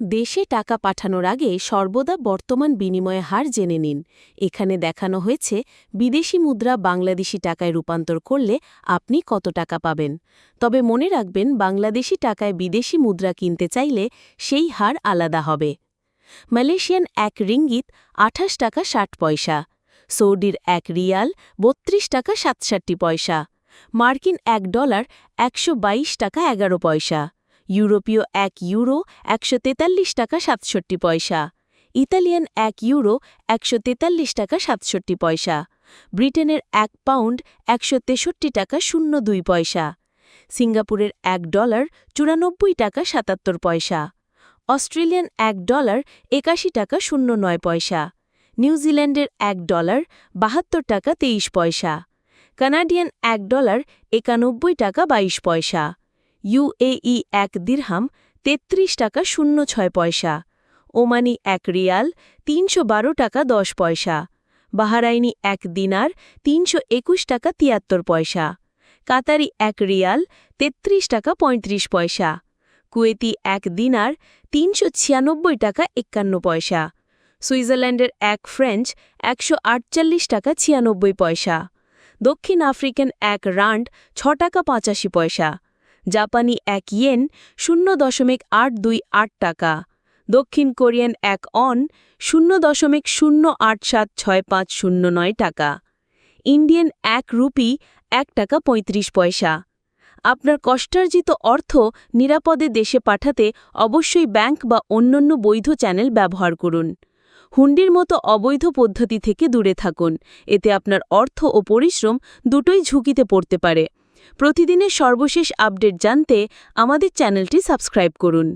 দেশে টাকা পাঠানোর আগে সর্বদা বর্তমান বিনিময় হার জেনে নিন। এখানে দেখানো হয়েছে, বিদেশি মুদ্রা বাংলাদেশি টাকায় রূপান্তর করলে আপনি কত টাকা পাবেন। তবে মনে রাখবেন, বাংলাদেশি টাকায় বিদেশি মুদ্রা কিনতে চাইলে সেই হার আলাদা হবে। মালয়েশিয়ান এক রিঙ্গিত আঠাশ টাকা ষাট পয়সা, সৌদির এক রিয়াল বত্রিশ টাকা সাতষট্টি পয়সা, মার্কিন এক ডলার একশো বাইশ টাকা এগারো পয়সা। ইউরোপীয় এক ইউরো একশো তেতাল্লিশ টাকা সাতষট্টি পয়সা, ইতালিয়ান এক ইউরো একশো তেতাল্লিশ টাকা সাতষট্টি পয়সা, ব্রিটেনের এক পাউন্ড একশো তেষট্টি টাকা শূন্য দুই পয়সা, সিঙ্গাপুরের এক ডলার চুরানব্বই টাকা সাতাত্তর পয়সা, অস্ট্রেলিয়ান এক ডলার একাশি টাকা শূন্য নয় পয়সা, নিউজিল্যান্ডের এক ডলার বাহাত্তর টাকা তেইশ পয়সা, কানাডিয়ান এক ডলার একানব্বই টাকা বাইশ পয়সা ইউএই এক দিরহাম তেত্রিশ টাকা শূন্য ছয় পয়সা, ওমানি এক রিয়াল তিনশো বারো টাকা দশ পয়সা, বাহারাইনি এক দিনার তিনশো একুশ টাকা তিয়াত্তর পয়সা, কাতারি এক রিয়াল তেত্রিশ টাকা পঁয়ত্রিশ পয়সা, কুয়েতি এক দিনার তিনশো ছিয়ানব্বই টাকা একান্ন পয়সা, সুইজারল্যান্ডের এক ফ্রেঞ্চ একশো আটচল্লিশ টাকা ছিয়ানব্বই পয়সা, দক্ষিণ আফ্রিকান এক রান্ড ছ টাকা পঁচাশি পয়সা জাপানি এক ইয়েন শূন্য দশমিক আট দুই আট টাকা। দক্ষিণ কোরিয়ান এক অন শূন্য দশমিক শূন্য আট সাত ছয় পাঁচ শূন্য নয় টাকা। ইন্ডিয়ান এক রুপি এক টাকা ৩৫ পয়সা। আপনার কষ্টার্জিত অর্থ নিরাপদে দেশে পাঠাতে অবশ্যই ব্যাংক বা অন্যান্য বৈধ চ্যানেল ব্যবহার করুন। হুন্ডির মতো অবৈধ পদ্ধতি থেকে দূরে থাকুন। এতে আপনার অর্থ ও পরিশ্রম দুটোই ঝুঁকিতে পড়তে পারে। প্রতিদিনের সর্বশেষ আপডেট জানতে আমাদের চ্যানেলটি সাবস্ক্রাইব করুন।